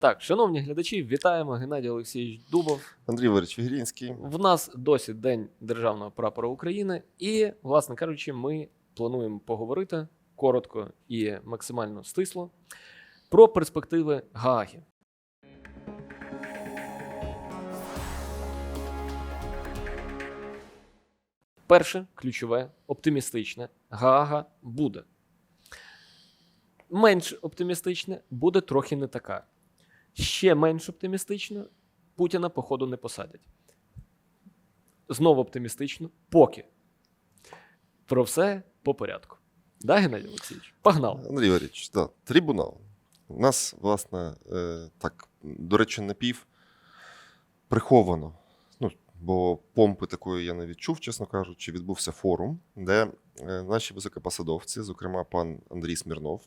Так, шановні глядачі, вітаємо Геннадій Олексійович Дубов. Андрій Валерійович Вігрінський. В нас досі День Державного прапора України, і, власне кажучи, ми плануємо поговорити коротко і максимально стисло про перспективи Гааги. Перше, ключове, оптимістичне, Гаага буде. Менш оптимістичне буде трохи не така. Ще менш оптимістично Путіна, походу, не посадять. Знову оптимістично, поки. Про все по порядку. Да, Геннадій Олексійович? Погнали. Андрій Валерійович, да, трибунал. У нас, власне, е, так, до речі, напів приховано. Ну, бо помпи такої я не відчув, чесно кажучи, відбувся форум, де е, наші високопосадовці, зокрема пан Андрій Смірнов,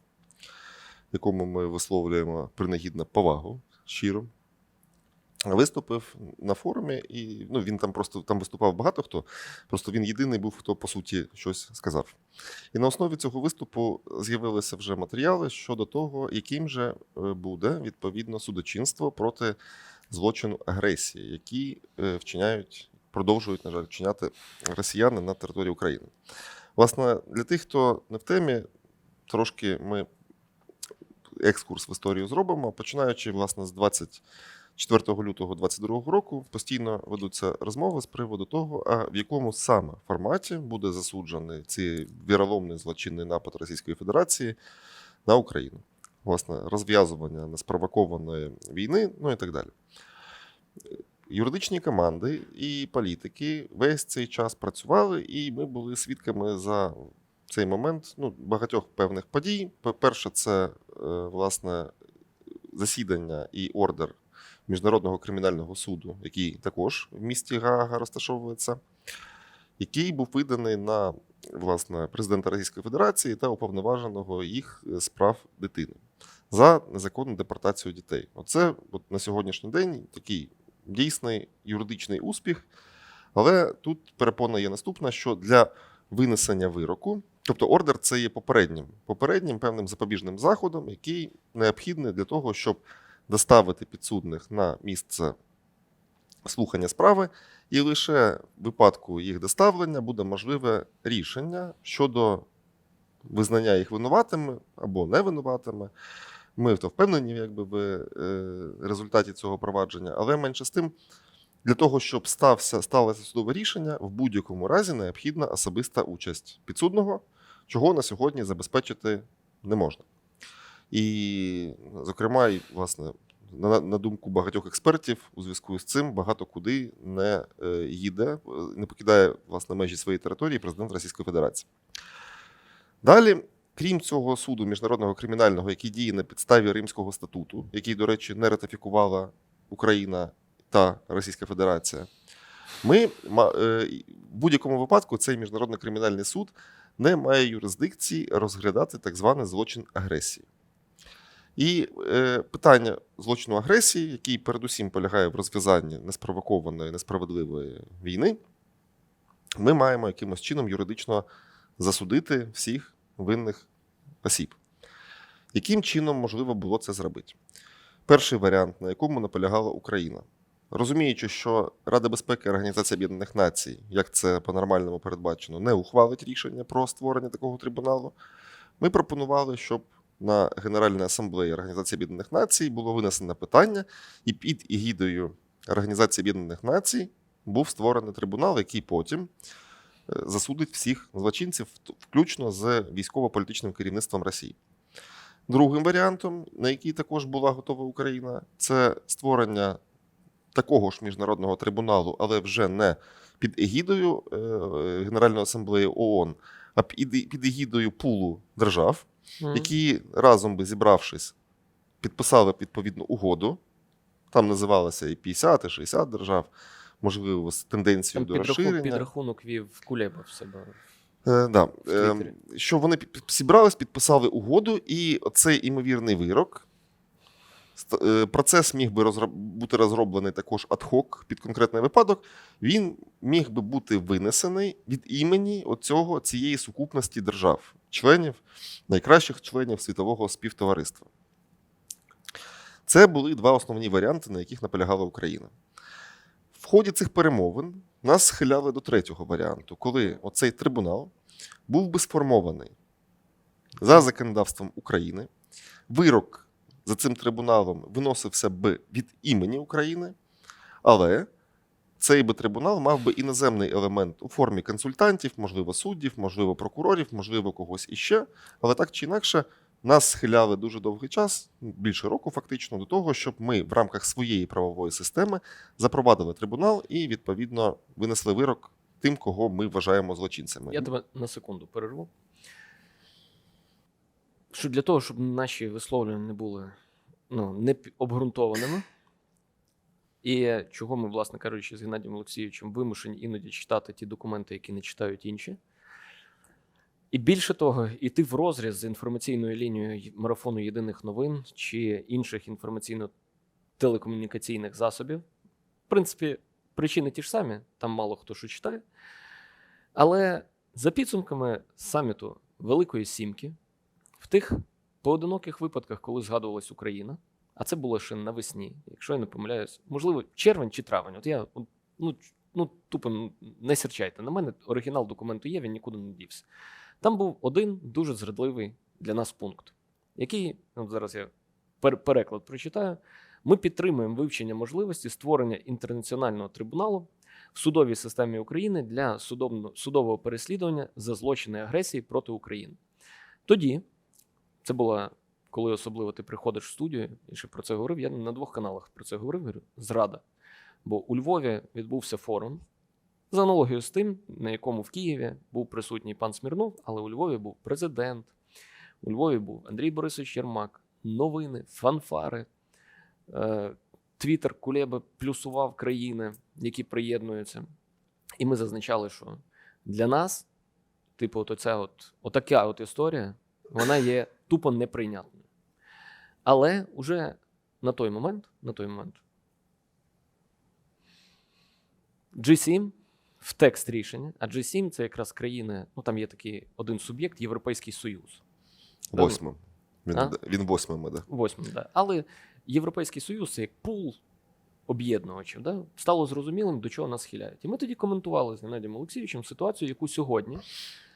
якому ми висловлюємо принагідну повагу щиро, виступив на форумі, і ну, він там просто там виступав багато хто. Просто він єдиний був, хто по суті щось сказав. І на основі цього виступу з'явилися вже матеріали щодо того, яким же е, буде відповідно судочинство проти злочину агресії, які е, вчиняють, продовжують, на жаль, вчиняти росіяни на території України. Власне, для тих, хто не в темі, трошки ми екскурс в історію зробимо, починаючи власне з 24 лютого 2022 року, постійно ведуться розмови з приводу того, а в якому саме форматі буде засуджений цей віроломний злочинний напад Російської Федерації на Україну. Власне, розв'язування неспровокованої війни, ну і так далі. Юридичні команди і політики весь цей час працювали, і ми були свідками за цей момент ну, багатьох певних подій. Перше, це е, власне засідання і ордер Міжнародного кримінального суду, який також в місті Гаага розташовується, який був виданий на власне президента Російської Федерації та уповноваженого їх з прав дитини за незаконну депортацію дітей. Оце от на сьогоднішній день такий дійсний юридичний успіх. Але тут перепона є наступна: що для винесення вироку, тобто ордер це є попереднім, попереднім певним запобіжним заходом, який необхідний для того, щоб доставити підсудних на місце слухання справи, і лише в випадку їх доставлення буде можливе рішення щодо визнання їх винуватими або не винуватими. Ми то впевнені, якби в е, результаті цього провадження, але менше з тим, для того, щоб стався, сталося судове рішення, в будь-якому разі необхідна особиста участь підсудного, чого на сьогодні забезпечити не можна. І, зокрема, і, власне, на, на думку багатьох експертів, у зв'язку з цим багато куди не е, їде, е, не покидає власне межі своєї території президент Російської Федерації. Далі, крім цього суду міжнародного кримінального, який діє на підставі Римського статуту, який, до речі, не ратифікувала Україна та Російська Федерація, ми е, в будь-якому випадку цей міжнародний кримінальний суд не має юрисдикції розглядати так званий злочин агресії. І е, питання злочину агресії, який передусім полягає в розв'язанні неспровокованої, несправедливої війни, ми маємо якимось чином юридично засудити всіх винних осіб. Яким чином можливо було це зробити? Перший варіант, на якому наполягала Україна. Розуміючи, що Рада безпеки Організації Об'єднаних Націй, як це по-нормальному передбачено, не ухвалить рішення про створення такого трибуналу, ми пропонували, щоб на Генеральній асамблеї Організації Об'єднаних Націй було винесено питання, і під егідою Організації Об'єднаних Націй був створений трибунал, який потім е, засудить всіх злочинців, включно з військово-політичним керівництвом Росії. Другим варіантом, на який також була готова Україна, це створення такого ж міжнародного трибуналу, але вже не під егідою е, Генеральної асамблеї ООН, а під егідою пулу держав, які разом би зібравшись, підписали відповідну угоду. Там називалося і 50, і 60 держав, можливо, з тенденцією Там до підрахунок, розширення. підрахунок вів Кулеба в себе. Е, да. Е, що вони зібрались, підписали угоду, і оцей імовірний вирок. Е, Процес міг би бути розроблений також адхок під конкретний випадок. Він міг би бути винесений від імені оцього, цієї сукупності держав, членів, найкращих членів світового співтовариства. Це були два основні варіанти, на яких наполягала Україна. В ході цих перемовин нас схиляли до третього варіанту, коли оцей трибунал був би сформований за законодавством України. Вирок за цим трибуналом виносився б від імені України, але цей би трибунал мав би іноземний елемент у формі консультантів, можливо, суддів, можливо, прокурорів, можливо, когось іще. Але так чи інакше, нас схиляли дуже довгий час, більше року фактично, до того, щоб ми в рамках своєї правової системи запровадили трибунал і відповідно винесли вирок тим, кого ми вважаємо злочинцями. Я тебе на секунду перерву. Що для того, щоб наші висловлення не були ну, не обґрунтованими, і чого ми, власне кажучи, з Геннадієм Олексійовичем вимушені іноді читати ті документи, які не читають інші. І більше того, іти в розріз з інформаційною лінією марафону єдиних новин чи інших інформаційно-телекомунікаційних засобів. В принципі, причини ті ж самі, там мало хто що читає. Але за підсумками саміту Великої Сімки, в тих поодиноких випадках, коли згадувалась Україна, а це було ще навесні, якщо я не помиляюсь, можливо, червень чи травень. От я ну, ну тупо ну, не серчайте на мене, оригінал документу є, він нікуди не дівся. Там був один дуже зрадливий для нас пункт, який, от зараз я переклад прочитаю. Ми підтримуємо вивчення можливості створення інтернаціонального трибуналу в судовій системі України для судового переслідування за злочини агресії проти України. Тоді, це було, коли особливо ти приходиш в студію, я ще про це говорив, я на двох каналах про це говорив, говорю, зрада. Бо у Львові відбувся форум за аналогією з тим, на якому в Києві був присутній пан Смірнов, але у Львові був президент, у Львові був Андрій Борисович Єрмак, новини, фанфари. Е, Твіттер Кулеба плюсував країни, які приєднуються. І ми зазначали, що для нас, типу, от оця от, отака от історія, вона є тупо неприйнятною. Але уже на той момент, на той момент, G7 в текст рішення, а G7 це якраз країни, ну там є такий один суб'єкт Європейський Союз. Восьмим. Він, А? він восьмим іде. Восьмим, да. Але Європейський Союз це як пул об'єднувачів, да? стало зрозумілим, до чого нас схиляють. І ми тоді коментували з Геннадієм Олексійовичем ситуацію, яку сьогодні,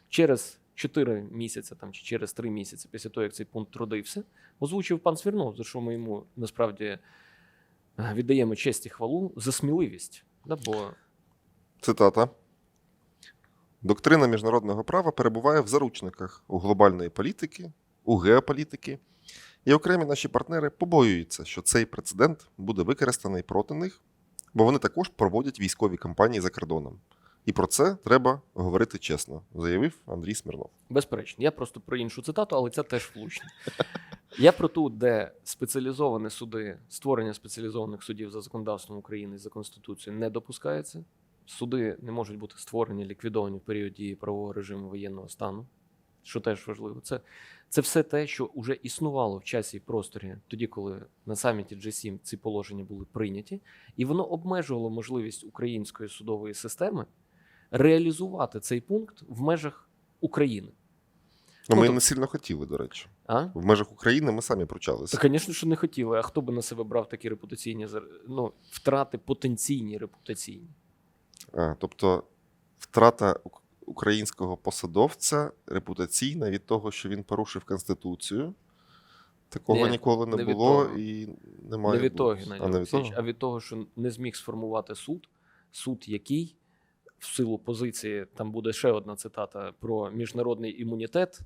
через 4 місяці там, чи через 3 місяці після того, як цей пункт родився, озвучив пан Свірнов, за що ми йому насправді е, віддаємо честь і хвалу за сміливість. Да? Бо Цитата. Доктрина міжнародного права перебуває в заручниках у глобальної політики, у геополітики, і окремі наші партнери побоюються, що цей прецедент буде використаний проти них, бо вони також проводять військові кампанії за кордоном. І про це треба говорити чесно, заявив Андрій Смірнов. Безперечно, я просто про іншу цитату, але це теж влучно. Я про ту, де спеціалізовані суди, створення спеціалізованих судів за законодавством України і за Конституцією не допускається. Суди не можуть бути створені, ліквідовані в період дії правового режиму воєнного стану, що теж важливо. Це, це все те, що вже існувало в часі і просторі, тоді, коли на саміті G7 ці положення були прийняті, і воно обмежувало можливість української судової системи реалізувати цей пункт в межах України. Ну, Ну, ми не сильно хотіли, до речі. А? В межах України ми самі пручалися. Та, звісно, що не хотіли. А хто би на себе брав такі репутаційні ну, втрати потенційні репутаційні? А, тобто втрата українського посадовця репутаційна від того, що він порушив Конституцію. Такого Ні, ніколи не, не було того. і немає. не від того, а, не від того? а від того, що не зміг сформувати суд, суд, який в силу позиції, там буде ще одна цитата про міжнародний імунітет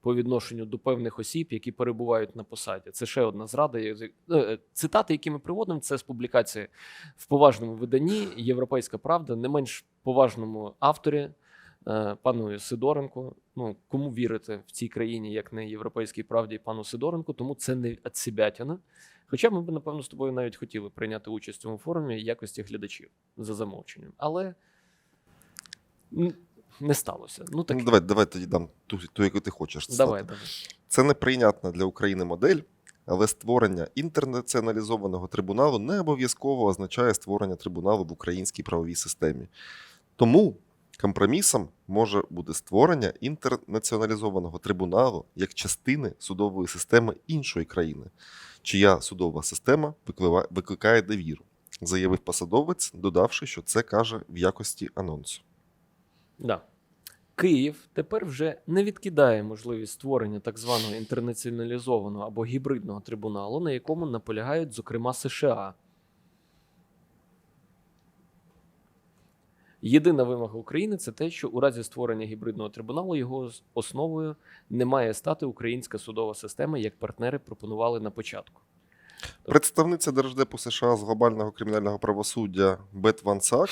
по відношенню до певних осіб, які перебувають на посаді. Це ще одна зрада. Е, Цитати, які ми приводимо, це з публікації в поважному виданні Європейська Правда, не менш поважному авторі. е, Пану Сидоренку, ну кому вірити в цій країні, як не європейській правді пану Сидоренку, тому це не отсебятина. Хоча ми б, напевно, з тобою навіть хотіли прийняти участь в цьому форумі якості глядачів за замовченням. Але не сталося. Ну так Ну, давай, давай тоді дам ту, ту, яку ти хочеш. давай, давай. Це неприйнятна для України модель, але створення інтернаціоналізованого трибуналу не обов'язково означає створення трибуналу в українській правовій системі. Тому компромісом може бути створення інтернаціоналізованого трибуналу як частини судової системи іншої країни. чия судова система викликає довіру, заявив посадовець, додавши, що це каже в якості анонсу. Да. Київ тепер вже не відкидає можливість створення так званого інтернаціоналізованого або гібридного трибуналу, на якому наполягають, зокрема, США. Єдина вимога України це те, що у разі створення гібридного трибуналу його основою не має стати українська судова система, як партнери пропонували на початку. Представниця Держдепу США з глобального кримінального правосуддя Бет Ван Сак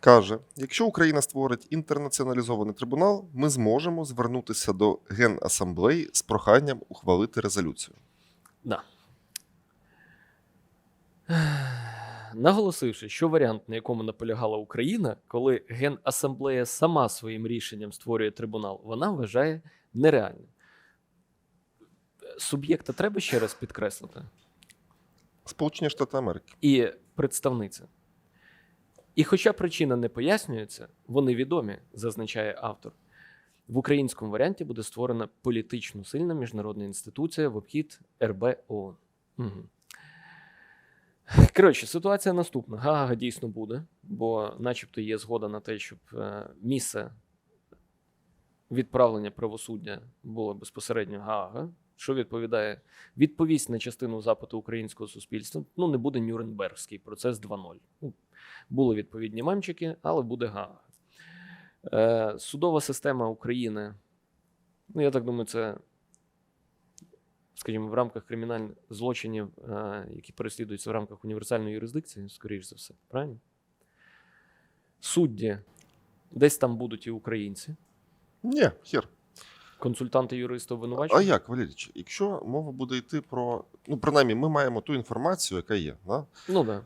каже: якщо Україна створить інтернаціоналізований трибунал, ми зможемо звернутися до Генасамблеї з проханням ухвалити резолюцію. Да. Наголосивши, що варіант, на якому наполягала Україна, коли Генасамблея сама своїм рішенням створює трибунал, вона вважає нереальним. Суб'єкта треба ще раз підкреслити. Сполучені Штати Америки. І представниця. І хоча причина не пояснюється, вони відомі, зазначає автор. В українському варіанті буде створена політично сильна міжнародна інституція в обхід РБ ООН. Угу. Коротше, ситуація наступна. Гага дійсно буде, бо, начебто, є згода на те, щоб е, місце відправлення правосуддя було безпосередньо Гаага, що відповідає відповість на частину запиту українського суспільства. Ну, не буде Нюрнбергський процес 2.0. Ну, були відповідні мемчики, але буде Гаага. Е, судова система України. Ну, я так думаю, це, скажімо, в рамках кримінальних злочинів, е, які переслідуються в рамках універсальної юрисдикції, скоріш за все, правильно? Судді, десь там будуть і українці, Ні, хер. Консультанти юристи А як, Валерійович, якщо мова буде йти про. Ну, принаймні, ми маємо ту інформацію, яка є, да? Ну да.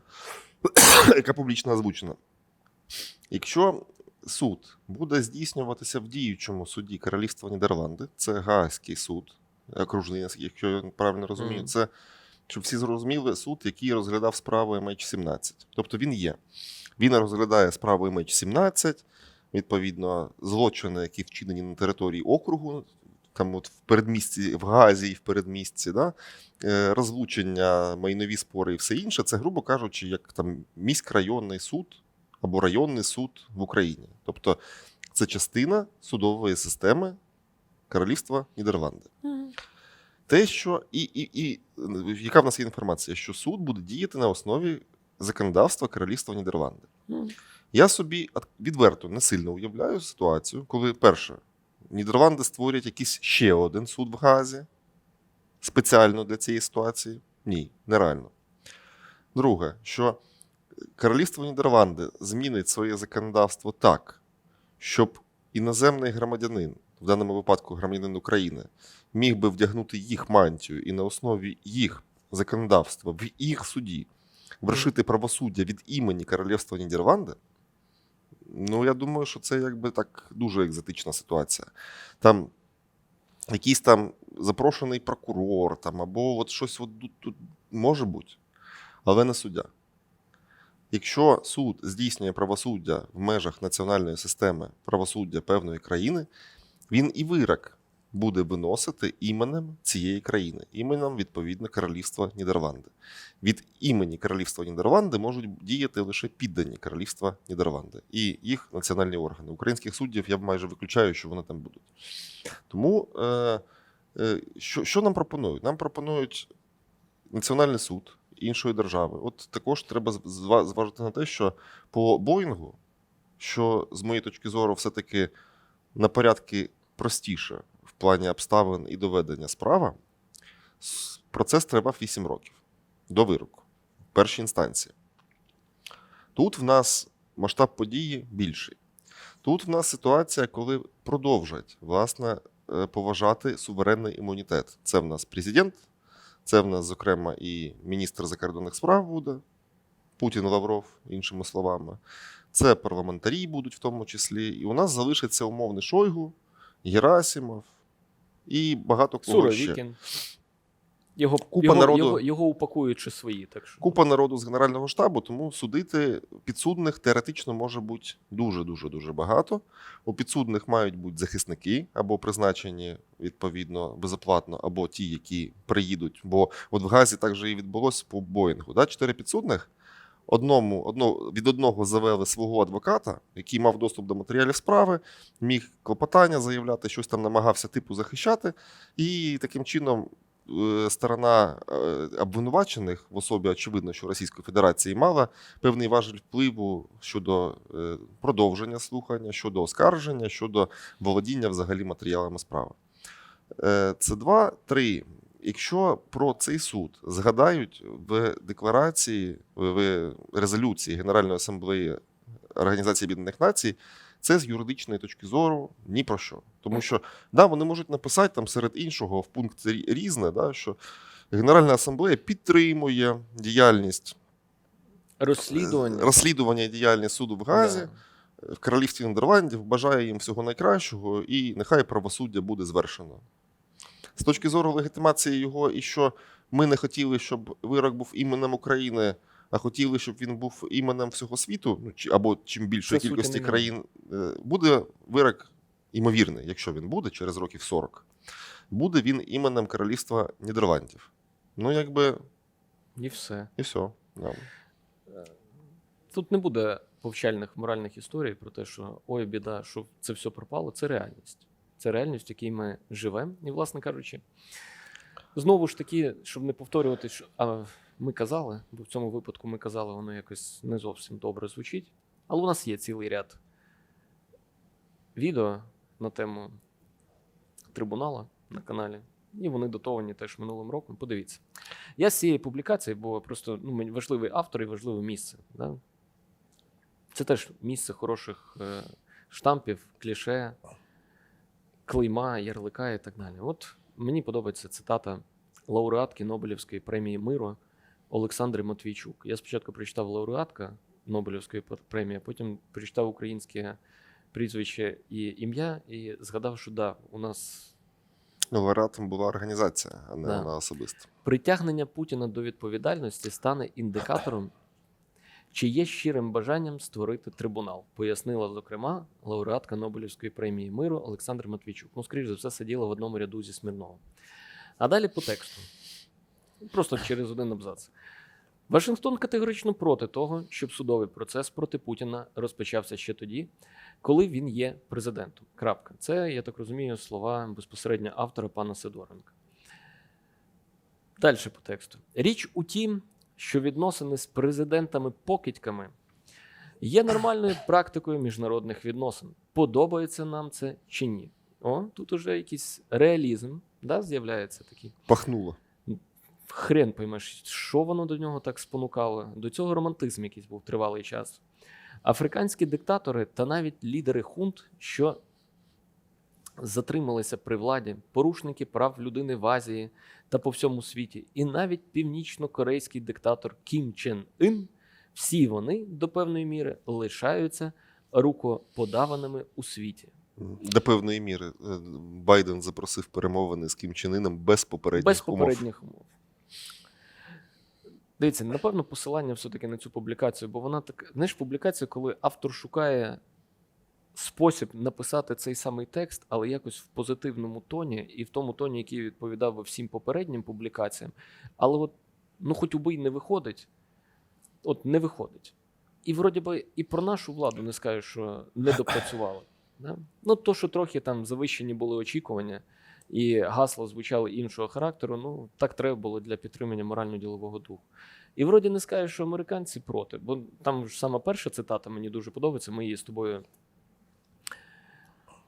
яка публічно озвучена. Якщо суд буде здійснюватися в діючому суді Королівства Нідерланди, це Гаазький суд, окружний, якщо я правильно розумію, Мгм. це щоб всі зрозуміли суд, який розглядав справу MH17. Тобто він є. Він розглядає справу MH17, відповідно, злочини, які вчинені на території округу, там от в передмісті, в Газі і в передмісті, да? е, розлучення, майнові спори і все інше, це, грубо кажучи, як там міськрайонний суд або районний суд в Україні. Тобто це частина судової системи Королівства Нідерланди. Те, що і, і, і яка в нас є інформація, що суд буде діяти на основі законодавства Королівства Нідерланди. Я собі відверто не сильно уявляю ситуацію, коли перше, Нідерланди створять якийсь ще один суд в Газі спеціально для цієї ситуації. Ні, нереально. Друге, що Королівство Нідерланди змінить своє законодавство так, щоб іноземний громадянин, в даному випадку громадянин України, міг би вдягнути їх мантію і на основі їх законодавства в їх суді вершити правосуддя від імені Королівства Нідерланди. Ну, я думаю, що це якби так дуже екзотична ситуація. Там якийсь там запрошений прокурор, там, або от щось от тут, тут може бути, але не суддя. Якщо суд здійснює правосуддя в межах національної системи правосуддя певної країни, він і вирок буде виносити іменем цієї країни, іменем відповідно Королівства Нідерланди. Від імені Королівства Нідерланди можуть діяти лише піддані Королівства Нідерланди і їх національні органи. Українських суддів я майже виключаю, що вони там будуть. Тому е, е, що, що нам пропонують? Нам пропонують Національний суд іншої держави. От також треба зважити на те, що по Боїнгу, що з моєї точки зору, все-таки на порядки простіше в плані обставин і доведення справа, процес тривав 8 років до вироку в першій інстанції. Тут в нас масштаб події більший. Тут в нас ситуація, коли продовжать власне е, поважати суверенний імунітет. Це в нас президент, це в нас, зокрема, і міністр закордонних справ буде, Путін Лавров, іншими словами. Це парламентарі будуть в тому числі. І у нас залишиться умовний Шойгу, Герасимов і багато кого ще. Його, Купа його, народу- його, його упакуючи свої. Так що. Купа народу з Генерального штабу, тому судити підсудних теоретично може бути дуже дуже дуже багато. У підсудних мають бути захисники або призначені відповідно безоплатно, або ті, які приїдуть. Бо от в Газі так же і відбулося по Боїнгу. Да? Чотири підсудних. Одному одно, від одного завели свого адвоката, який мав доступ до матеріалів справи, міг клопотання заявляти, щось там намагався типу захищати, і таким чином е, сторона е, обвинувачених в особі, очевидно, що Російської Федерації мала певний важель впливу щодо е, продовження слухання, щодо оскарження, щодо володіння взагалі матеріалами справи. Це два. Три. Якщо про цей суд згадають в декларації, в резолюції Генеральної асамблеї Організації Об'єднаних Націй, це з юридичної точки зору ні про що. Тому що да, вони можуть написати там серед іншого в пункті різне, да, що Генеральна асамблея підтримує діяльність Розслідування. розслідування і діяльність суду в Газі Да. в королівстві Нідерландів, бажає їм всього найкращого, і нехай правосуддя буде звершено. З точки зору легітимації його, і що ми не хотіли, щоб вирок був іменем України, а хотіли, щоб він був іменем всього світу, ну, чи, або чим більшої кількості не країн, е, буде вирок імовірний, якщо він буде через років 40. Буде він іменем королівства Нідерландів. Ну, якби, І все. і все. Да. Тут не буде повчальних моральних історій про те, що ой, біда, що це все пропало. Це реальність. Це реальність, в якій ми живемо. І, власне кажучи, знову ж таки, щоб не повторювати, що а, ми казали, бо в цьому випадку ми казали, воно якось не зовсім добре звучить. Але у нас є цілий ряд відео на тему трибунала на каналі. І вони датовані теж минулим роком. Подивіться. Я з цієї публікації, бо просто ну, важливий автор і важливе місце. Да? Це теж місце хороших е, штампів, кліше, клейма, ярлика і так далі. От мені подобається цитата лауреатки Нобелівської премії миру Олександри Матвійчук. Я спочатку прочитав лауреатка Нобелівської премії, потім прочитав українське прізвище і ім'я, і згадав, що да, у нас лауреатом була організація, а не Да. вона особисто. Притягнення Путіна до відповідальності стане індикатором, чи є щирим бажанням створити трибунал, пояснила, зокрема, лауреатка Нобелівської премії миру Олександр Матвійчук. Ну, скоріш за все, сиділа в одному ряду зі Смірновим. А далі по тексту. Просто через один абзац. Вашингтон категорично проти того, щоб судовий процес проти Путіна розпочався ще тоді, коли він є президентом. Крапка. Це, я так розумію, слова безпосередньо автора пана Сидоренка. Далі по тексту. Річ у тім, що відносини з президентами-покидьками є нормальною практикою міжнародних відносин. Подобається нам це чи ні? О, тут уже якийсь реалізм да, з'являється такий. Пахнуло. Хрен поймеш, що воно до нього так спонукало. До цього романтизм якийсь був тривалий час. Африканські диктатори та навіть лідери хунт, що затрималися при владі, порушники прав людини в Азії та по всьому світі, і навіть північно-корейський диктатор Кім Чен Ін, всі вони до певної міри лишаються рукоподаваними у світі. До певної міри е, Байден запросив перемовини з Кім Чен Іном без попередніх Без умов. попередніх умов. Дивіться, напевно, посилання все-таки на цю публікацію, бо вона так. Знаєш, публікація, коли автор шукає спосіб написати цей самий текст, але якось в позитивному тоні, і в тому тоні, який відповідав всім попереднім публікаціям. Але от, ну, хоч убий не виходить, от не виходить. І вроді би і про нашу владу не скажеш, що не допрацювали. Да? Ну, то, що трохи там завищені були очікування, і гасла звучали іншого характеру, ну так треба було для підтримання морально-ділового духу. І вроді не скажеш, що американці проти, бо там ж сама перша цитата мені дуже подобається. Ми її з тобою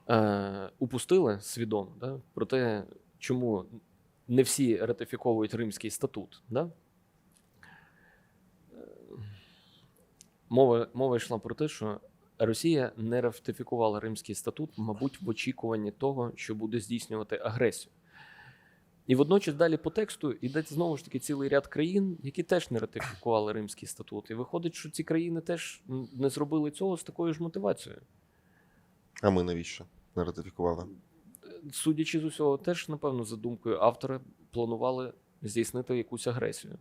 е, упустили свідомо да? про те, чому не всі ратифіковують Римський статут. Да? Е, Мова, мова йшла про те, що Росія не ратифікувала Римський статут, мабуть, в очікуванні того, що буде здійснювати агресію. І водночас далі по тексту йде знову ж таки цілий ряд країн, які теж не ратифікували Римський статут. І виходить, що ці країни теж не зробили цього з такою ж мотивацією. А ми навіщо не ратифікували? Судячи з усього, теж, напевно, за думкою автора планували здійснити якусь агресію.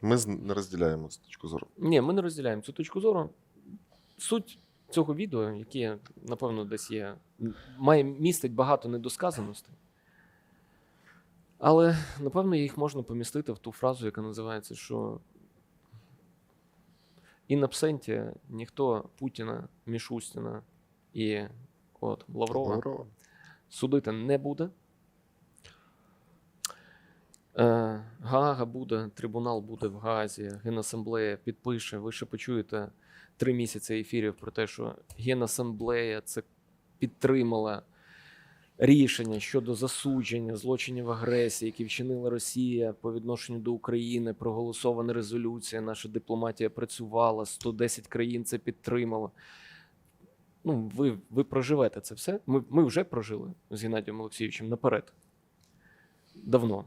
Ми не розділяємо цю точку зору. Ні, ми не розділяємо цю точку зору. Суть цього відео, яке, напевно, десь є, має містить багато недосказаностей. Але, напевно, їх можна помістити в ту фразу, яка називається, що in absentia ніхто Путіна, Мішустіна і от, Лаврова Лаврова. судити не буде. Е, Гаага буде, трибунал буде в Гаазі, Генасамблея підпише. Ви ще почуєте три місяці ефірів про те, що Генасамблея це підтримала рішення щодо засудження злочинів агресії, які вчинила Росія по відношенню до України. Проголосована резолюція. Наша дипломатія працювала, 110 країн це підтримало. Ну, ви, ви проживете це все. Ми, ми вже прожили з Геннадієм Олексійовичем наперед. Давно.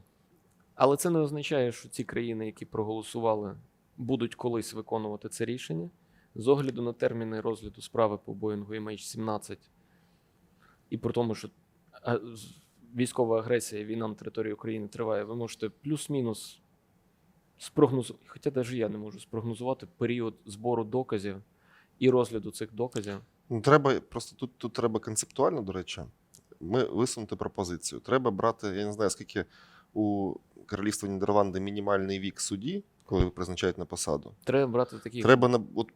Але це не означає, що ці країни, які проголосували, будуть колись виконувати це рішення. З огляду на терміни розгляду справи по Боїнгу MH17 і про тому, що військова агресія, війна на території України триває, ви можете плюс-мінус спрогнозувати, хоча навіть я не можу спрогнозувати період збору доказів і розгляду цих доказів. Ну, треба просто тут, тут треба концептуально, до речі, ми висунути пропозицію. Треба брати, я не знаю, скільки у Королівства Нідерланди мінімальний вік судді, коли призначають на посаду. Треба брати такі Треба на от,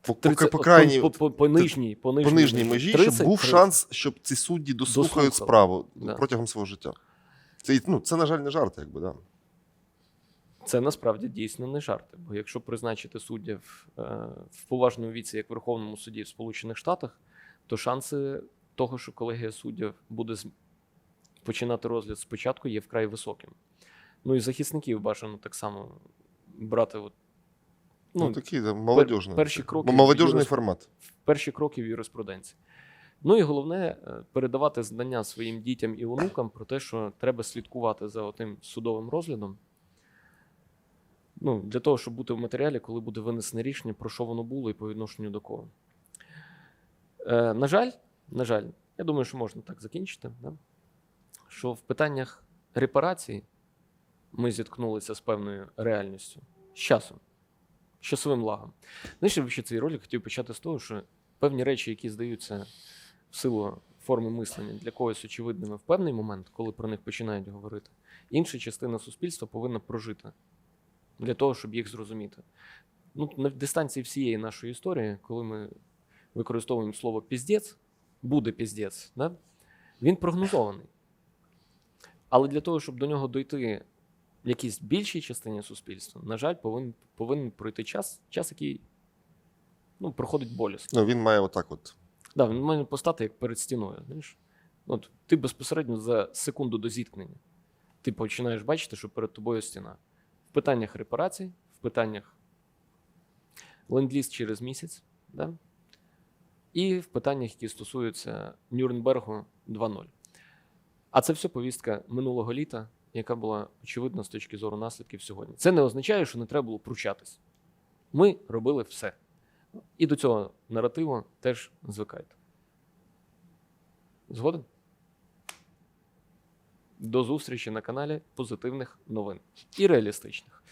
по, по, 30 по от крайній, по, по, по нижній, по по нижній, нижній межі, 30, щоб був 30. шанс, щоб ці судді дослухають Дослухали. справу Да. протягом свого життя. Це, ну, це, на жаль, не жарт, якби, да. Це насправді дійсно не жарти. Бо якщо призначити суддів е, в поважному віці, як в Верховному суді в Сполучених Штатах, то шанси того, що колегія суддів буде починати розгляд спочатку, є вкрай високим. Ну і захисників бажано так само брати от, Ну, ну, такий да, молодіжний. перші кроки молодіжний юрис- формат. перші кроки в юриспруденції. Ну і головне е, передавати знання своїм дітям і онукам про те, що треба слідкувати за тим судовим розглядом. Ну, для того, щоб бути в матеріалі, коли буде винесене рішення, про що воно було і по відношенню до кого. Е, на жаль, на жаль, я думаю, що можна так закінчити. Да? Що в питаннях репарацій ми зіткнулися з певною реальністю з часом, з часовим лагом. Знаєш, я ще цей ролик хотів почати з того, що певні речі, які здаються в силу форми мислення для когось очевидними в певний момент, коли про них починають говорити, інша частина суспільства повинна прожити для того, щоб їх зрозуміти. Ну, на дистанції всієї нашої історії, коли ми використовуємо слово піздець, буде піздець, да? він прогнозований. Але для того, щоб до нього дойти в якійсь більшій частині суспільства, на жаль, повинен, повинен пройти час, час, який ну, проходить болісно. Ну, він має отак от. Да, він має постати як перед стіною. Знаєш? От, ти безпосередньо за секунду до зіткнення. Ти починаєш бачити, що перед тобою стіна. В питаннях репарацій, в питаннях ленд-ліз через місяць, да? і в питаннях, які стосуються Нюрнбергу 2.0. А це все повістка минулого літа, яка була очевидна з точки зору наслідків сьогодні. Це не означає, що не треба було пручатись. Ми робили все. І до цього наративу теж звикайте. Згоден? До зустрічі на каналі позитивних новин і реалістичних.